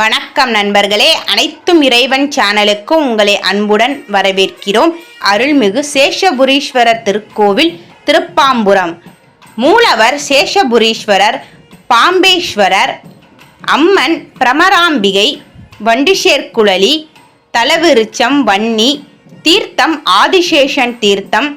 வணக்கம் நண்பர்களே. அனைத்தும் இறைவன் சேனலுக்கு உங்களை அன்புடன் வரவேற்கிறோம். அருள்மிகு சேஷபுரீஸ்வரர் திருக்கோவில் திருப்பாம்புரம். மூலவர் சேஷபுரீஸ்வரர் பாம்பேஸ்வரர் அம்மன் பிரமராம்பிகை வண்டிஷேர்குழலி தலவிருச்சம் வன்னி தீர்த்தம் ஆதிசேஷன் தீர்த்தம்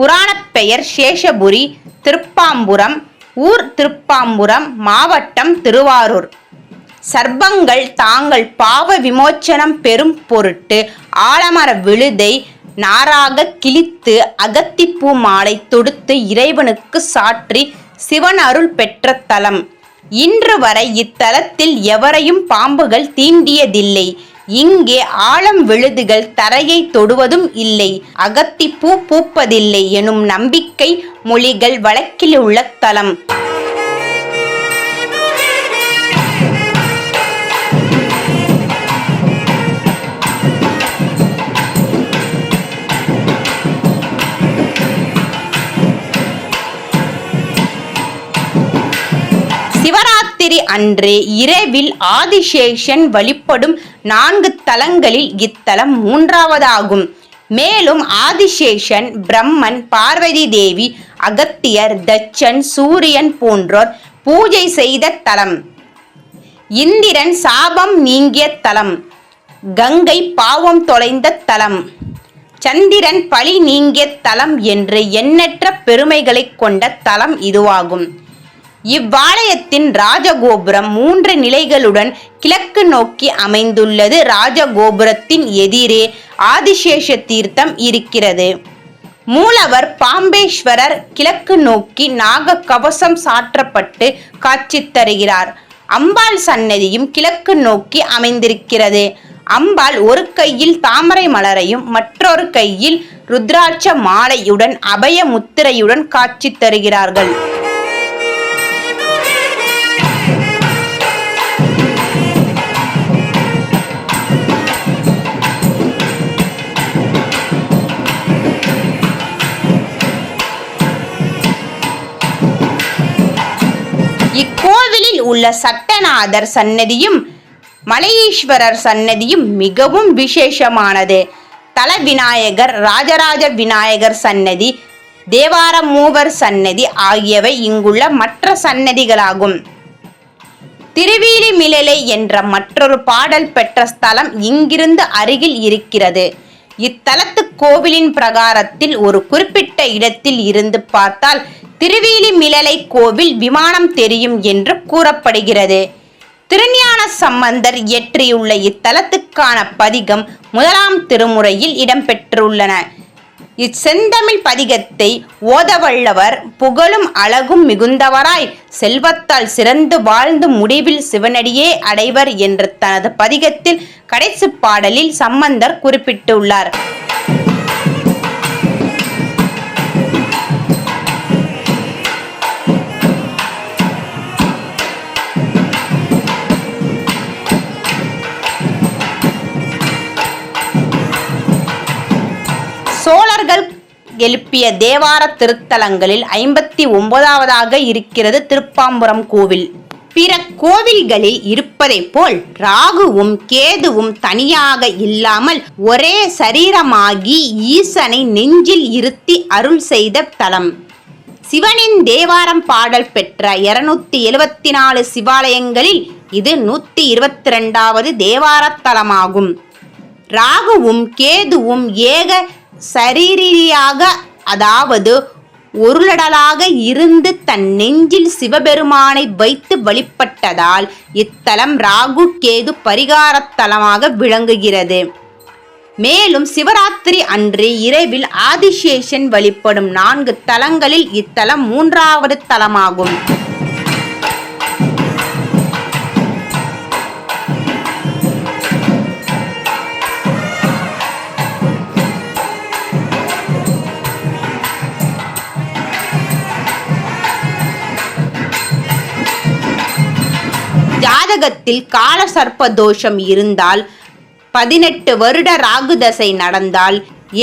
புராணப்பெயர் சேஷபுரி திருப்பாம்புரம் ஊர் திருப்பாம்புரம் மாவட்டம் திருவாரூர். சர்ப்பங்கள் தாங்கள் பாவ விமோச்சனம் பெறும் பொருட்டு ஆலமர விழுதை நாராக கிழித்து அகத்திப்பூ மாலை தொடுத்து இறைவனுக்கு சாற்றி சிவன் அருள் பெற்ற தலம். இன்று வரை இத்தலத்தில் எவரையும் பாம்புகள் தீண்டியதில்லை. இங்கே ஆழம் விழுதுகள் தரையை தொடுவதும் இல்லை. அகத்திப்பூ பூப்பதில்லை எனும் நம்பிக்கை மொழிகள் வழக்கில் உள்ள தலம். அன்று இரவில் ஆதிசேஷன் வழிபடும் நான்கு தலங்களில் இத்தலம் மூன்றாவதாகும். மேலும் ஆதிசேஷன் பிரம்மன் பார்வதி தேவி அகத்தியர் தச்சன் சூரியன் போன்றோர் பூஜை செய்த தலம். இந்திரன் சாபம் நீங்கிய தலம். கங்கை பாவம் தொலைந்த தலம். சந்திரன் பழி நீங்கிய தலம் என்று எண்ணற்ற பெருமைகளைக் கொண்ட தலம் இதுவாகும். இவ்வாலயத்தின் ராஜகோபுரம் மூன்று நிலைகளுடன் கிழக்கு நோக்கி அமைந்துள்ளது. ராஜகோபுரத்தின் எதிரே ஆதிசேஷ தீர்த்தம் இருக்கிறது. மூலவர் பாம்பேஸ்வரர் கிழக்கு நோக்கி நாக கவசம் சாற்றப்பட்டு காட்சி தருகிறார். அம்பாள் சன்னதியும் கிழக்கு நோக்கி அமைந்திருக்கிறது. அம்பாள் ஒரு கையில் தாமரை மலரையும் மற்றொரு கையில் ருத்ராட்ச மாலையுடன் அபய முத்திரையுடன் காட்சி தருகிறார்கள். இக்கோவிலில் உள்ள சட்டநாதர் சன்னதியும் மலையீஸ்வரர் சன்னதியும் மிகவும் விசேஷமானது. தல விநாயகர் ராஜராஜ விநாயகர் சன்னதி தேவார மூவர் சன்னதி ஆகியவை இங்குள்ள மற்ற சன்னதிகளாகும் திருவீலிமிலலை என்ற மற்றொரு பாடல் பெற்ற ஸ்தலம் இங்கிருந்து அருகில் இருக்கிறது. இத்தலத்து கோவிலின் பிரகாரத்தில் ஒரு குறிப்பிட்ட இடத்தில் இருந்து பார்த்தால் திருவேலிமிழலை கோவில் விமானம் தெரியும் என்று கூறப்படுகிறது. திருஞான சம்பந்தர் இயற்றியுள்ள இத்தலத்துக்கான பதிகம் முதலாம் திருமுறையில் இடம்பெற்றுள்ளன. இச்செந்தமிழ் பதிகத்தை ஓதவல்லவர் புகழும் அழகும் மிகுந்தவராய் செல்வத்தால் சிறந்து வாழ்ந்து முடிவில் சிவனடியே அடைவர் என்று தனது பதிகத்தில் கடைசி பாடலில் சம்பந்தர் குறிப்பிட்டுள்ளார். எழுப்பிய தேவார திருத்தலங்களில் ஐம்பத்தி ஒன்பதாவதாக இருக்கிறது திருப்பாம்புரம் கோவில். பிற கோவில்களில் இருப்பதைப் போல் ராகுவும் கேதுவும் தனியாக இல்லாமல் ஒரே சரீரமாகி ஈசனை நெஞ்சில் இருத்தி அருள் செய்த தலம். சிவனின் தேவாரம் பாடல் பெற்ற இருநூத்தி எழுவத்தி நாலு சிவாலயங்களில் இது நூத்தி இருபத்தி ரெண்டாவது தேவாரத்தலமாகும் ராகுவும் கேதுவும் ஏக சரீரியாக அதாவது உருளடலாக இருந்து தன் நெஞ்சில் சிவபெருமானை வைத்து வழிபட்டதால் இத்தலம் ராகு கேது பரிகாரத் தலமாக விளங்குகிறது. மேலும் சிவராத்திரி அன்று இரவில் ஆதிசேஷன் வழிபடும் நான்கு தலங்களில் இத்தலம் மூன்றாவது தலமாகும். ஜாதகத்தில் கால சர்ப்ப தோஷம் இருந்தால் பதினெட்டு வருட ராகு தசை நடந்தால்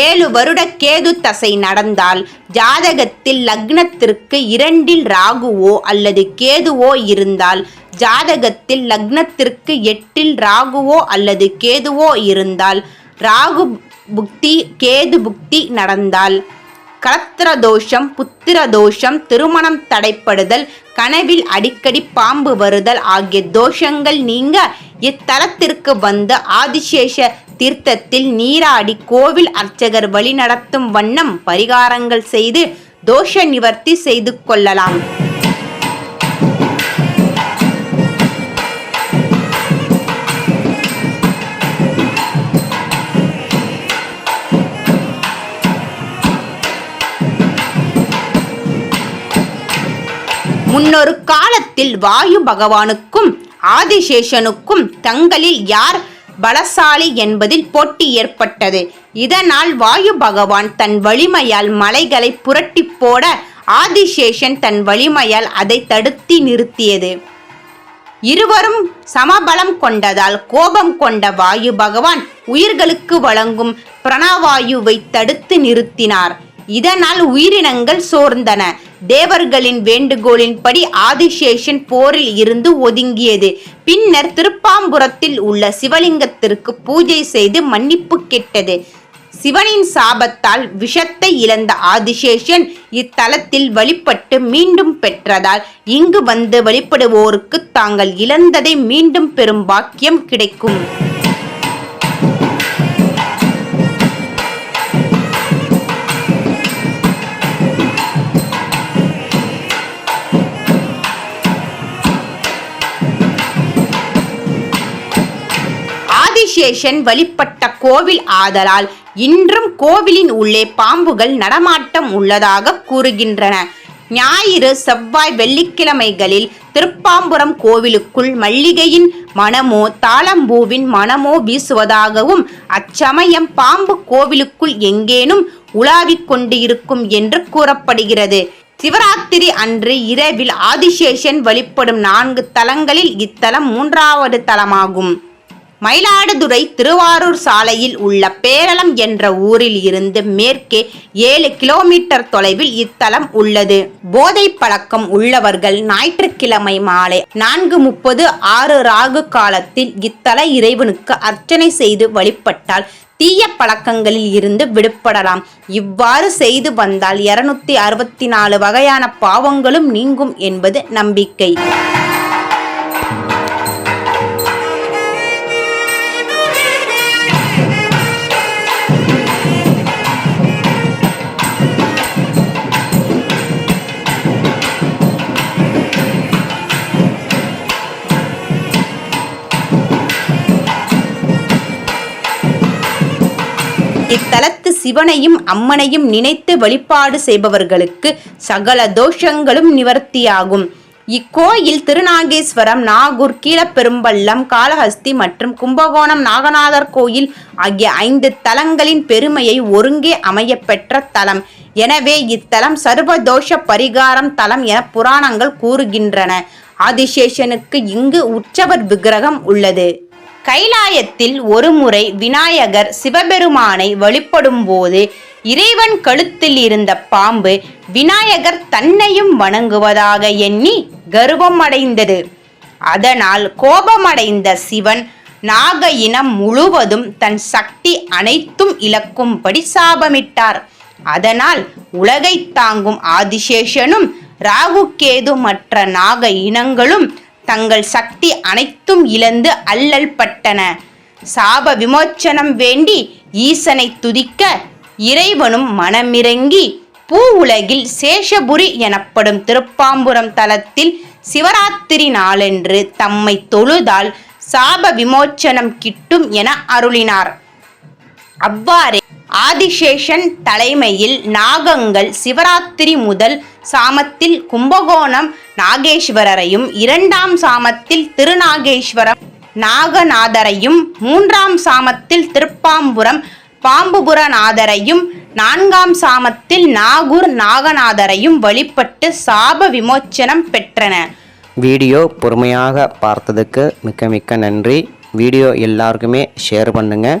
ஏழு வருட கேது தசை நடந்தால் ஜாதகத்தில் லக்னத்திற்கு இரண்டில் ராகுவோ அல்லது கேதுவோ இருந்தால் ஜாதகத்தில் லக்னத்திற்கு எட்டில் ராகுவோ அல்லது கேதுவோ இருந்தால் ராகு புக்தி கேது புக்தி நடந்தால் கலத்திர தோஷம் புத்திர தோஷம் திருமணம் தடைப்படுதல் கனவில் அடிக்கடி பாம்பு வருதல் ஆகிய தோஷங்கள் நீங்க இத்தலத்திற்கு வந்து ஆதிசேஷ தீர்த்தத்தில் நீராடி கோவில் அர்ச்சகர் வழிநடத்தும் வண்ணம் பரிகாரங்கள் செய்து தோஷ நிவர்த்தி செய்து கொள்ளலாம். முன்னொரு காலத்தில் வாயு பகவானுக்கும் ஆதிசேஷனுக்கும் தங்களில் யார் பலசாலி என்பதில் போட்டி ஏற்பட்டது. இதனால் வாயு பகவான் தன் வலிமையால் மலைகளை புரட்டி போட ஆதிசேஷன் தன் வலிமையால் அதை தடுத்தி நிறுத்தியது. இருவரும் சமபலம் கொண்டதால் கோபம் கொண்ட வாயு பகவான் உயிர்களுக்கு வழங்கும் பிரணவாயுவை தடுத்து நிறுத்தினார். இதனால் உயிரினங்கள் சோர்ந்தன. தேவர்களின் வேண்டுகோளின்படி ஆதிசேஷன் போரில் இருந்து ஒதுங்கியது. பின்னர் திருப்பாம்புரத்தில் உள்ள சிவலிங்கத்திற்கு பூஜை செய்து மன்னிப்பு கெட்டது. சிவனின் சாபத்தால் விஷத்தை இழந்த ஆதிசேஷன் இத்தலத்தில் வழிபட்டு மீண்டும் பெற்றதால் இங்கு வந்து வழிபடுவோருக்கு தாங்கள் இழந்ததை மீண்டும் பெறும் பாக்கியம் கிடைக்கும். ஆதிசேஷன் வழிபட்ட கோவில் ஆதலால் இன்றும் கோவிலின் உள்ளே பாம்புகள் நடமாட்டம் உள்ளதாக கூறுகின்றன. ஞாயிறு செவ்வாய் வெள்ளிக்கிழமைகளில் திருப்பாம்புரம் கோவிலுக்குள் மல்லிகையின் மனமோ தாளம்பூவின் மனமோ வீசுவதாகவும் அச்சமயம் பாம்பு கோவிலுக்குள் எங்கேனும் உலாவிக் கொண்டு இருக்கும் என்று கூறப்படுகிறது. சிவராத்திரி அன்று இரவில் ஆதிசேஷன் வழிபடும் நான்கு தலங்களில் இத்தலம் மூன்றாவது தலமாகும். மயிலாடுதுறை திருவாரூர் சாலையில் உள்ள பேரளம் என்ற ஊரில் இருந்து மேற்கே ஏழு கிலோமீட்டர் தொலைவில் இத்தலம் உள்ளது. போதை பழக்கம் உள்ளவர்கள் ஞாயிற்றுக்கிழமை மாலை நான்கு முப்பது ஆறு ராகு காலத்தில் இத்தல இறைவனுக்கு அர்ச்சனை செய்து வழிபட்டால் தீய பழக்கங்களில் இருந்து விடுபடலாம். இவ்வாறு செய்து வந்தால் இருநூத்தி அறுபத்தி நாலு வகையான பாவங்களும் நீங்கும் என்பது நம்பிக்கை. இத்தலத்து சிவனையும் அம்மனையும் நினைத்து வழிபாடு செய்பவர்களுக்கு சகல தோஷங்களும் நிவர்த்தியாகும். இக்கோயில் திருநாகேஸ்வரம் நாகூர் கீழப்பெரும்பள்ளம் காளஹஸ்தி மற்றும் கும்பகோணம் நாகநாதர் கோயில் ஆகிய ஐந்து தலங்களின் பெருமையை ஒருங்கே அமையப்பெற்ற தலம். எனவே இத்தலம் சர்வதோஷ பரிகாரம் தலம் என புராணங்கள் கூறுகின்றன. ஆதிசேஷனுக்கு இங்கு உற்சவர் விக்கிரகம் உள்ளது. கைலாயத்தில் ஒருமுறை விநாயகர் சிவபெருமானை வழிபடும்போது இறைவன் கழுத்தில் இருந்த பாம்பு விநாயகர் தன்னையும் வணங்குவதாக எண்ணி கர்வம் அடைந்தது. அதனால் கோபமடைந்த சிவன் நாக இனம் முழுவதும் தன் சக்தி அனைத்தும் இழக்கும்படி சாபமிட்டார். அதனால் உலகை தாங்கும் ஆதிசேஷனும் ராகுகேது மற்ற நாக இனங்களும் தங்கள் சக்தி அனைத்தும் இழந்து அல்லல் பட்டன சாப விமோச்சனம் வேண்டி ஈசனை துதிக்க இறைவனும் மனமிறங்கி பூ உலகில் சேஷபுரி எனப்படும் திருப்பாம்புரம் தலத்தில் சிவராத்திரி நாளன்று தம்மை தொழுதால் சாப விமோச்சனம் கிட்டும் என அருளினார். அவ்வாறே ஆதிசேஷன் தலைமையில் நாகங்கள் சிவராத்திரி முதல் சாமத்தில் கும்பகோணம் நாகேஸ்வரரையும் இரண்டாம் சாமத்தில் திருநாகேஸ்வரம் நாகநாதரையும் மூன்றாம் சாமத்தில் திருப்பாம்புரம் பாம்புபுரநாதரையும் நான்காம் சாமத்தில் நாகூர் நாகநாதரையும் வழிபட்டு சாப விமோச்சனம் பெற்றன. வீடியோ பொறுமையாக பார்த்ததுக்கு மிக்க மிக்க நன்றி. வீடியோ எல்லாருக்குமே ஷேர் பண்ணுங்கள்